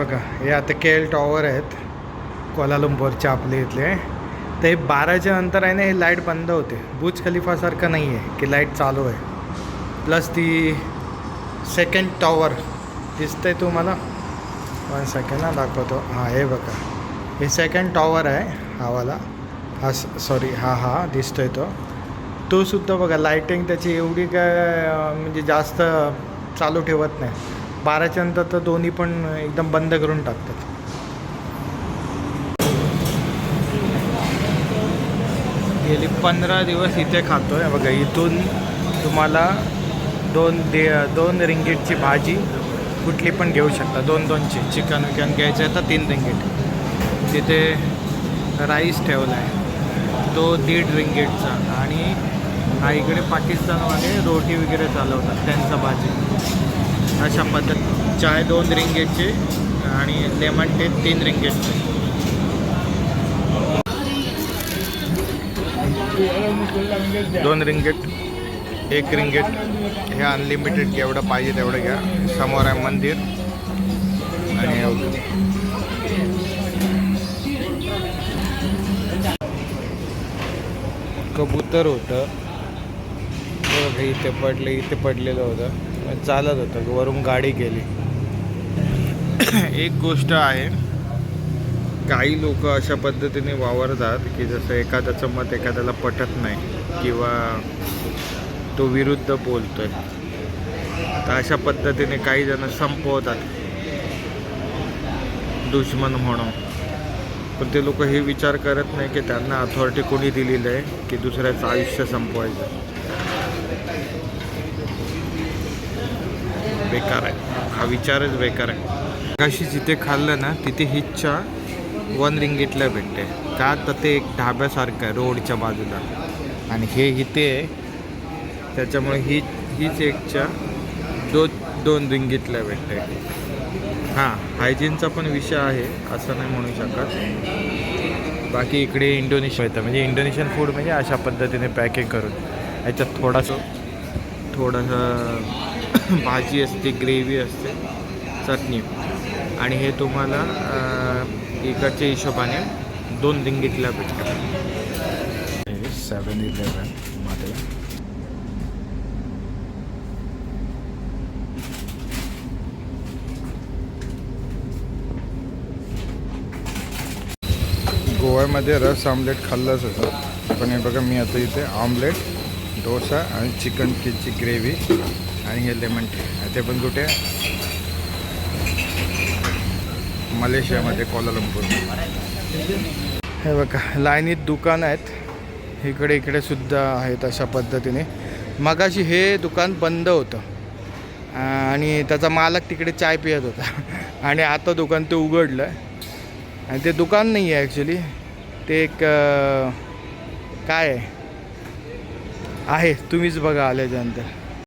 बघा हे आता के एल टॉवर आहेत कोलालंपूरच्या आपले इथले. तर हे बाराच्या नंतर आहे ना हे लाइट बंद होते. बुज खलिफासारखं नाही आहे की लाइट चालू आहे. प्लस ती सेकंड टॉवर दिसतंय तुम्हाला. वन सेकंड ना दाखवतो. हां हे बघा. हे सेकंड टॉवर आहे हावाला हा सॉरी हा हा दिसतो तो. तो सुद्धा बघा लाईटिंग त्याची एवढी काय म्हणजे जास्त चालू ठेवत नाही. बाराच्या नंतर तर दोन्ही पण एकदम बंद करून टाकतात. गेली पंधरा दिवस इथे खातो आहे बघा इथून तुम्हाला दोन दे दोन रिंगीटची भाजी कुठली पण घेऊ शकता. दोन दोनची. चिकन विकन घ्यायचं आहे तर तीन रिंगीट. तिथे राईस ठेवला आहे. तो दीड रिंगीटचा. आणि हा इकडे पाकिस्तानवाले रोटी वगैरे चालवतात त्यांचा भाजी. अशा पद्धत चाय दोन रिंगेटचे आणि लेमन टी तीन रिंगेटचे दोन रिंगेट एक रिंगेट हे अनलिमिटेड जेवढं पाहिजे तेवढं घ्या. समोर आहे मंदिर आणि कबूतर होतं. इथे पडले इथे पडलेलं होतं. चालत होतं वरून गाडी गेली. एक गोष्ट आहे काही लोक अशा पद्धतीने वावरतात की जसं एखाद्याचं मत एखाद्याला पटत नाही किंवा तो विरुद्ध बोलतोय. तर अशा पद्धतीने काही जण संपवतात. दुश्मन म्हणून. पण ते लोक हे विचार करत नाही की त्यांना अथॉरिटी कोणी दिलेलं आहे की दुसऱ्याचं आयुष्य संपवायचं. बेकार आहे. हा विचारच बेकार आहे. कशी जिथे खाल्लं ना तिथे हिच्या वन रिंगीटला भेटते. का तर ते एक ढाब्यासारखं आहे रोडच्या बाजूला. आणि हे इथे आहे. त्याच्यामुळे ही हीच एकच्या दो दोन रिंगीटला भेटते. हां हायजीनचा पण विषय आहे असं नाही म्हणू शकत. बाकी इकडे इंडोनेशिया येतं म्हणजे इंडोनेशियन फूड म्हणजे अशा पद्धतीने पॅकिंग करून. याच्यात थोडासा थोडासा भाजी असते ग्रेव्ही असते चटणी. आणि हे तुम्हाला इकडच्या हिशोबाने दोन रिंगीतला भेटतात. सेवन इलेवनमध्ये. गोव्यामध्ये रस आमलेट खाल्लंच होतं. पण हे बघा मी आता इथे आमलेट डोसा आणि चिकन किची ग्रेव्ही आणि हे लेमन टी. ते पण कुठे? मलेशियामध्ये कोलालंपूर हे बघा लाईनीत दुकान आहेत. इकडे इकडे सुद्धा आहेत अशा पद्धतीने. मगाशी हे दुकान बंद होतं. आणि त्याचा मालक तिकडे चाय पियत होता. आणि आता दुकान ते उघडलं आहे आणि ते दुकान नाही आहे ॲक्च्युली ते एक काय आहे? आहे. तुम्हीच बघा आल्याच्यानंतर.